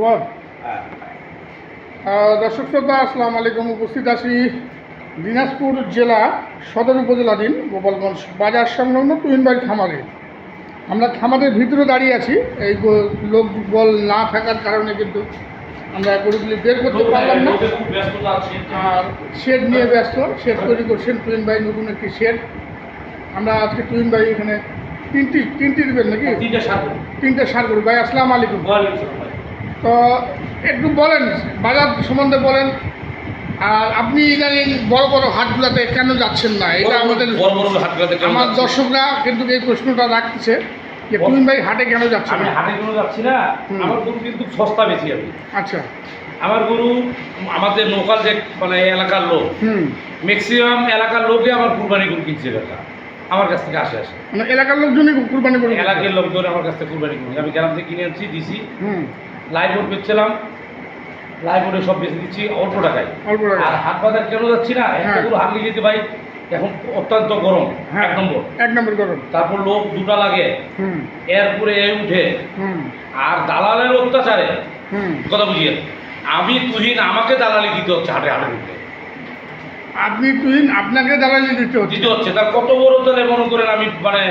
বল দর্শক শ্রোতা আসসালামু আলাইকুম। উপস্থিত আছি দিনাজপুর জেলা সদর উপজেলাধীন গোপালগঞ্জ বাজার সংলগ্ন তুহিনবাড়ি খামারে আমরা খামারের ভিতরে দাঁড়িয়ে আছি। এই লোক বল না থাকার কারণে কিন্তু আমরা গরুগুলি বের করতে পারলাম না। আর শেড নিয়ে ব্যস্ত। শেড তৈরি করছেন তুহিন ভাই নতুন একটি শেড। আমরা আজকে তুহিন ভাই এখানে তিনটি তিনটি দেবেন নাকি? তিনটে সাত তিনটে সার গরু। ভাই আসসালামু আলাইকুম। তো একটু বলেন বাজার সম্বন্ধে বলেন। আর আপনি ইদানিং বড় বড় হাটগুলাতে কেন যাচ্ছেন না? এটা আমাদের বড় বড় হাটগুলোতে আমার দর্শকরা কিন্তু এই প্রশ্নটা রাখছে যে। তুমিন ভাই হাটে কেন যাচ্ছেন আমি হাটে কোনো যাচ্ছি না। আমার গরু কিন্তু সস্তা বেশি আমি। আচ্ছা। আমার গরু আমাদের লোকাল যে মানে এলাকার লোক হুম। ম্যাক্সিমাম এলাকার লোকে আমার কুরবানি গরু কিনছে এলাকা আমার কাছ থেকে আসে আসে। মানে এলাকার লোকজনই কুরবানি করে এলাকার লোকজন আমার কাছ থেকে কুরবানি কিনছে আমি গ্রাম থেকে কিনে আনছি দিছি। হুম। লাইভ বোর্ড বেচছিলাম লাইভ বোর্ডে সব বেশি দিচ্ছি অল্প টাকায়। আর হাট বাজার কেন যাচ্ছি না? হাট নিয়ে যেতে ভাই এখন অত্যন্ত গরম হ্যাঁ। এক নম্বর। এক নম্বর করুন তারপর লোক দুটা লাগে। এরপরে এ উঠে। আর দালালের অত্যাচারে। কথা বুঝিয়ে। আমি তুহিন আমাকে দালালি দিতে হচ্ছে হাটে হাটে উঠে আপনি তুহিন আপনাকে দালালি দিতে হচ্ছে। দিতে হচ্ছে। তার কত বড় তাহলে মনে করেন আমি মানে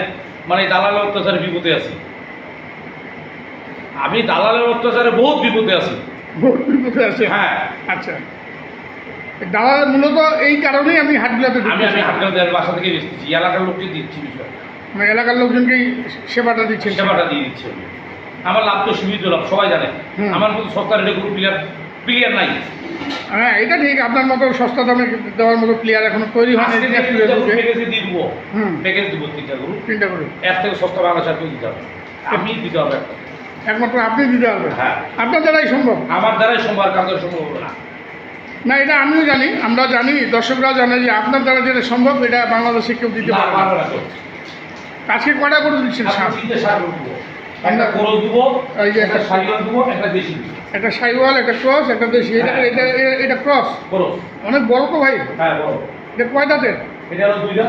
মানে দালালের অত্যাচারে বিপদে আছি। আমি দালালের অত্যাচারে বহুত বিপদে আছি। বহুত বিপদে আছে। হ্যাঁ। আচ্ছা। দালাল মূলত এই কারণেই আমি হাটগুলোতে আমি আমি ঢুকতেছি হাটগাল বাসা থেকে বেচতেছি। এলাকার লোককে দিচ্ছি বিষয়। মানে এলাকার লোকজনকেই সেবাটা দিচ্ছেন সেবাটা দিয়ে দিচ্ছি। আমি আমার লাভ তো সীমিত লাভ সবাই জানে। আমার মতো সস্তা রেটে কোনো প্লেয়ার প্লেয়ার নাই। হ্যাঁ এটা ঠিক। আপনার মতো সস্তা দামে দেওয়ার মতো প্লেয়ার এখনও তৈরি হয়নি। তিনটা। প্যাকেজে দিয়ে দেবো। প্যাকেজ দেবো তিনটা গরু চিন্তা করুন এর থেকে সস্তা আর কেউ দিতে হবে আমি দিতে হবে একটা। একমাত্র আপনি দিতে পারবেন। হ্যাঁ। আপনার দ্বারাই সম্ভব। আমার দ্বারাই সোমবার কাজের সম্ভব না। না এটা আমিও জানি আমরা জানি দর্শকরাও জানে যে আপনার দ্বারা যেটা সম্ভব এটা বাংলাদেশে কেউ দিতে পারবে না। আজকে কয়টা করে দিচ্ছেন সার একটা গরু দেবো। এই যে একটা একটা- দেবো একটা দেশি একটা সাইওয়াল একটা ক্রস একটা দেশি। এটা হ্যাঁ। এটা এটা- এটা ক্রস? অনেক বড় তো ভাই। হ্যাঁ এটা কয় দাঁতের? এটা হলো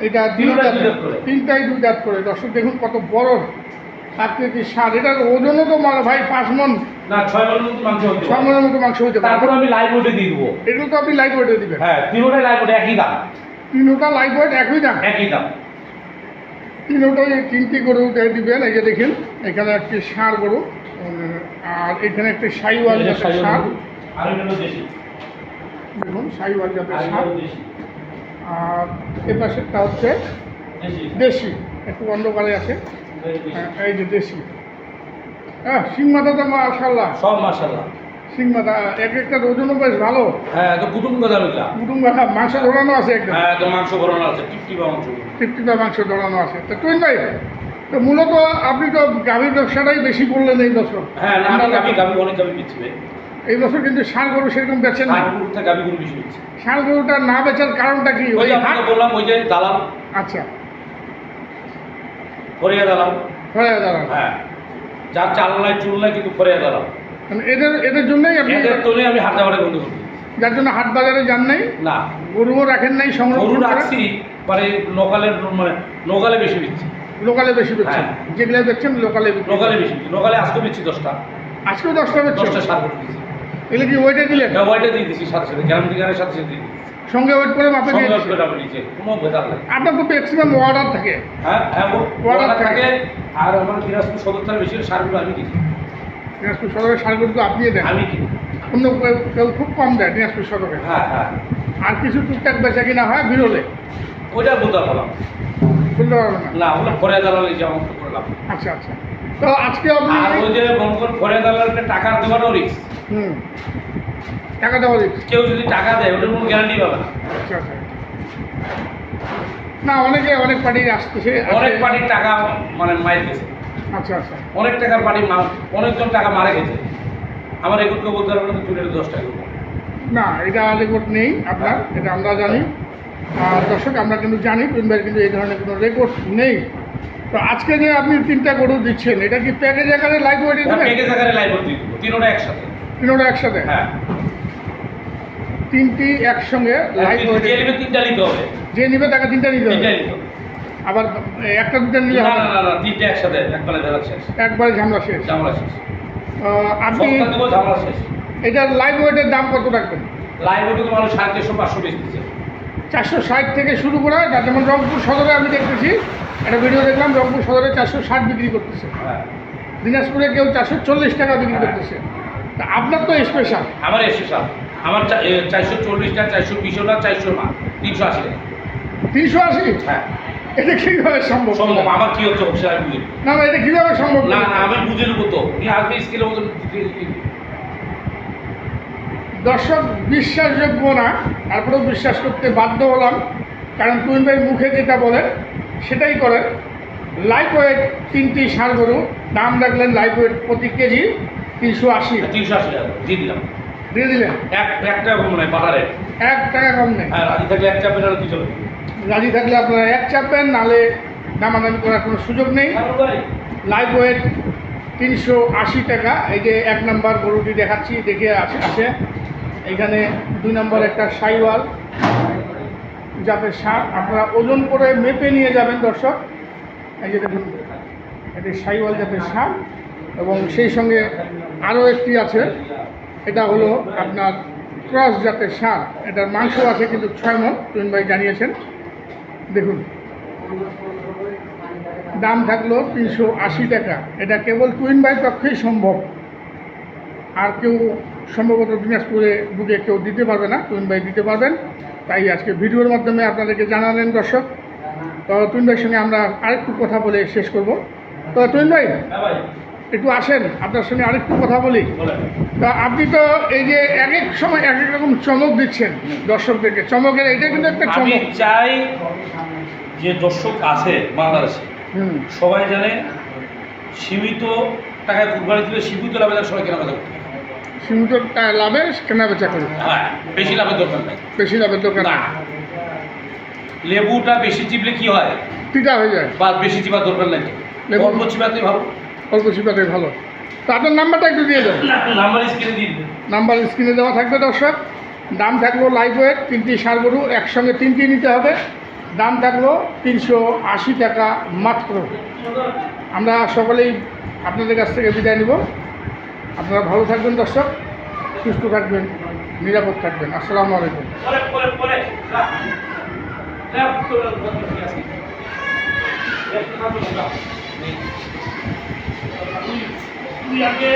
এটা দুই তিনটাই দাঁতের। দুই দাঁত। তিনটাই দুই দাঁত করে। দর্শক দেখুন কত বড়। আকৃতি সার এটার ওজনও তো মানে ভাই পাঁচ মন না ছয় মনের মতো মাংস হতে ছ মনের মতো মাংস হতে তারপর আমি লাইভ দিয়ে দেবো। এগুলো তো আপনি লাইট ওয়েটে দিবেন। হ্যাঁ লাইভ একই দাম। তিনোটা ওয়েট একই দাম? একই দাম। তিনোটাই তিনটি গরু দিবেন এই যে দেখেন এখানে একটি ষাঁড় গরু আর এখানে একটি সাইওয়াল এটা জাতের সাইকেল ষাঁড় আর দেশি। দেখুন সাইওয়াল জাতের আর ষাঁড় আর এ পাশেরটা হচ্ছে দেশি একটু অন্ধকারে আছে। এই যে দেশি। হ্যাঁ শিং মাথা তো মাশাল্লাহ সব মাসাল্লাহ শিং মাথা এক একটা ওজনও বেশ ভালো। হ্যাঁ তো কুটুম কথা বললাম কুটুম মাথা মাংস ধরানো আছে একদম। হ্যাঁ তো মাংস ভরানো আছে টিপটি বা মাংস। তৃপ্তিটা মাংস ধরানো আছে। তো তুই ভাই তো মূলত আপনি তো গাভীর ব্যবসাটাই বেশি বললেন এই বছর। হ্যাঁ না গাবি গাবি অনেক গাবি বিচ্ছি এই বছর কিন্তু ষাঁড় গরু সেরকম বেচেন না। গাবি গরু বেশি ষাঁড় গরুটা না বেচার কারণটা কি? ওই বললাম ওই যে দালাল। আচ্ছা। ফরিয়া দালাল। হয়ে দাঁড়ান হ্যাঁ। যার চাল নাই চুল নাই কিন্তু ফরিয়া দালাল। মানে এদের এদের জন্যই আপনি এদের তোলে আমি হাত যাওয়াটা বন্ধ করি। যার জন্য হাট বাজারে যান নাই? না। গরুও রাখেন নাই গরু রাখছি মানে লোকালের মানে লোকালে বেশি বিচ্ছি লোকালে বেশি বেচছেন হ্যাঁ। যেগুলো বেচছেন লোকালে লোকালে। বেশি লোকালে আজকে বেশি দশটা। আজকেও দশটা বেচছেন দশটা সার করে দিচ্ছি এগুলো কি ওইটা দিলেন? ওয়াইটা দিয়ে দিচ্ছি সাথে সাথে গ্রাম থেকে সাথে সাথে দিয়ে দিচ্ছি সঙ্গে ওয়েট করে মাপে দিয়ে আপনার তো ম্যাক্সিমাম অর্ডার থাকে। হ্যাঁ হ্যাঁ Order order থাকে। আর আমার দিনাজপুর সদর থানার বেশি সারগুলো আমি কিনি দিনাজপুর সদরের সারগুলো তো আপনিই দেন। আমি কিনি অন্য কেউ খুব কম দেয় দিনাজপুর সদরে। হ্যাঁ হ্যাঁ। আর কিছু টুকটাক বেচা কিনা হয় বিরলে। ওইটা বলতে পারলাম শুনতে পারবেন না? ওগুলো ফরিয়া দালাল এই যেমন করলাম আচ্ছা আচ্ছা। তো আজকে আপনি আর ওই যে করেন ফরিয়া দালালকে টাকা দেওয়ারও রিস্ক হুম। টাকা দেওয়া দিচ্ছি। কেউ যদি টাকা দেয় ওটার কোনো গ্যারান্টি পাবে না। আচ্ছা আচ্ছা। না অনেকে অনেক পার্টি আসতেছে অনেক পার্টির টাকা মানে মায়ের গেছে আচ্ছা আচ্ছা। অনেক টাকার পার্টি অনেকজন টাকা মারা গেছে। আমার এগুলোকে বলতে পারব না চুলের দশ টাকা না এটা রেকর্ড নেই আপনার এটা আমরা জানি। আর দর্শক আমরা কিন্তু জানি টুইনবার কিন্তু এই ধরনের কোনো রেকর্ড নেই। তো আজকে যে আপনি তিনটা গরু দিচ্ছেন এটা কি প্যাকেজ আকারে লাইভ ওয়েটে পেকে থাকারে লাইভ দেবো তিনোটা একসাথে। তিনোটা একসাথে? হ্যাঁ। তিনটি একসঙ্গে লাইভ যে নেবে তিনটা নিতে হবে। যে নিবে তাকে তিনটা নিতে হবে? আবার একটা দুটা নিলে না না না। না না তিনটা একসাথে একবারে শেষ। একবারে ঝামেলা শেষ? জামলা শেষ। আপনি সস্তা ঝামেলা শেষ। এটার লাইভ ওয়েটের দাম কত রাখবেন? লাইভ সাড়ে চারশো পাঁচশো বেচতেছে চারশো ষাট থেকে শুরু করে যেমন রংপুর সদরে আমি দেখতেছি একটা ভিডিও দেখলাম রংপুর সদরে চারশো ষাট বিক্রি করতেছে। হ্যাঁ। দিনাজপুরে কেউ চারশো চল্লিশ টাকা বিক্রি করতেছে। আপনার তো স্পেশাল আমার স্পেশাল আমার চারশো চল্লিশটা চারশো বিশটা চারশো না তিনশো আশি। তিনশো আশি? হ্যাঁ। এটা কীভাবে সম্ভব? সম্ভব। আমার কি হচ্ছে অবশ্যই আমি বুঝি না না এটা কীভাবে সম্ভব? না না আমি বুঝে নেব তো। তুমি আসবে স্কেলের মতন দর্শক বিশ্বাসযোগ্য না। তারপরেও বিশ্বাস করতে বাধ্য হলাম। কারণ তুমিন ভাই মুখে যেটা বলেন সেটাই করেন লাইফ ওয়েট তিনটি সার গরু। দাম রাখলেন লাইফ ওয়েট প্রতি কেজি। তিনশো আশি। তিনশো আশি টাকা দিয়ে দিলাম। দিয়ে দিলেন? এক এক টাকা কম নয় বাজারে। এক টাকা কম নেই। হ্যাঁ রাজি থাকলে এক চাপের আর দুশো রাজি থাকলে আপনারা এক চাপবেন নালে দামাদামি করার কোনো সুযোগ নেই। লাইভ ওয়েট তিনশো আশি টাকা। এই যে এক নম্বর গরুটি দেখাচ্ছি দেখে আছে আছে এখানে দুই নম্বর একটা সাইওয়াল যাতে সার। আপনারা ওজন করে মেপে নিয়ে যাবেন দর্শক। এই যে দেখুন এটি সাইওয়াল জাতের সার। এবং সেই সঙ্গে আরও একটি আছে, এটা হলো আপনার ক্রস জাতের সার। এটার মাংস আছে কিন্তু ছয় মন তুমিন ভাই জানিয়েছেন। দেখুন, দাম থাকল তিনশো আশি টাকা। এটা কেবল টুইন বাই পক্ষেই সম্ভব। আর কেউ সম্ভবত দিনাজপুরে বুকে কেউ দিতে পারবে না টুইন বাই দিতে পারবেন। তাই আজকে ভিডিওর মাধ্যমে আপনাদেরকে জানালেন, দর্শক। তো টুইন ভাইয়ের সঙ্গে আমরা আরেকটু কথা বলে শেষ করব। তো টুইন ভাই হ্যাঁ একটু আসেন আপনার সঙ্গে আরেকটু কথা বলি। তা আপনি তো এই যে এক এক সময় এক এক রকম চমক দিচ্ছেন দর্শকদেরকে। চমকের এটা কিন্তু একটা চমক। চাই যে দর্শক আছে বাংলাদেশে সবাই জানে সীমিত টাকায় কুরবানি দিলে সীমিত লাভে তার সবাই কেনা বেচা করতে। সীমিত লাভে কেনা বেচা করি। হ্যাঁ বেশি লাভের দরকার নাই। বেশি লাভের দোকান না। লেবুটা বেশি চিপলে কি হয়? পিঠা হয়ে যায়। বা বেশি চিপার দরকার নাই। লেবু- অল্প চিপাতে ভালো। অল্প ভালো। তো আপনার নাম্বারটা একটু দিয়ে দেন। নাম্বার স্ক্রিনে দিয়ে নাম্বার স্ক্রিনে দেওয়া থাকবে দর্শক। দাম থাকল লাইভ ওয়েট তিনটি সার গরু একসঙ্গে তিনটি নিতে হবে। দাম থাকল তিনশো আশি টাকা মাত্র। আমরা সকলেই আপনাদের কাছ থেকে বিদায় নিব। আপনারা ভালো থাকবেন দর্শক সুস্থ থাকবেন নিরাপদ থাকবেন। আসসালামু আলাইকুম। তুই আগে